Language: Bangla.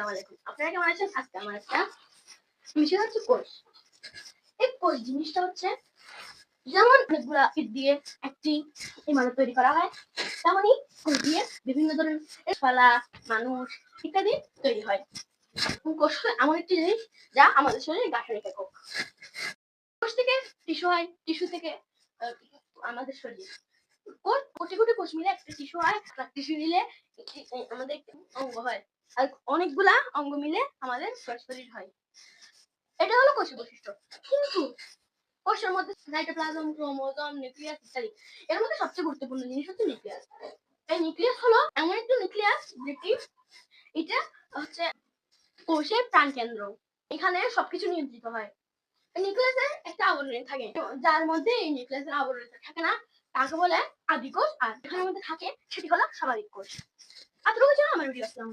আমার একটা হচ্ছে কোষ এই কোষ জিনিসটা হচ্ছে যেমন তৈরি করা হয়, তেমনই বিভিন্ন ধরনের ফলা মানুষ ইত্যাদি তৈরি হয়। কোষ এমন একটি জিনিস যা আমাদের শরীরে গাঠনিক একক কোষ থেকে টিস্যু হয় টিস্যু থেকে আমাদের শরীর। কোটি কোটি কোষ মিলে একটা টিস্যু হয় টিস্যু মিলে আমাদের অঙ্গ হয়। অনেকগুলা অঙ্গ মিলে আমাদের শরীর হয়। এটা হলো কোষের বৈশিষ্ট্য। কিন্তু কোষের মধ্যে সাইটোপ্লাজম ক্রোমোজোম নিউক্লিয়াস ইত্যাদি, এর মধ্যে সবচেয়ে গুরুত্বপূর্ণ জিনিস হচ্ছে নিউক্লিয়াস এই নিউক্লিয়াস হলো এমন একটি নিউক্লিয়াস যেটি এটা হচ্ছে কোষের প্রাণকেন্দ্র। এখানে সবকিছু নিয়ন্ত্রিত হয়। নিউক্লিয়াসে একটা আবরণ থাকে। যার মধ্যে এই নিউক্লিয়াসের আবরণ থাকে না, তাকে বলে আদি কোষ, আর এখানের মধ্যে থাকে সেটি হলো স্বাভাবিক কোষ। এতটুকু ছিল আমার ভিডিও আলাইকুম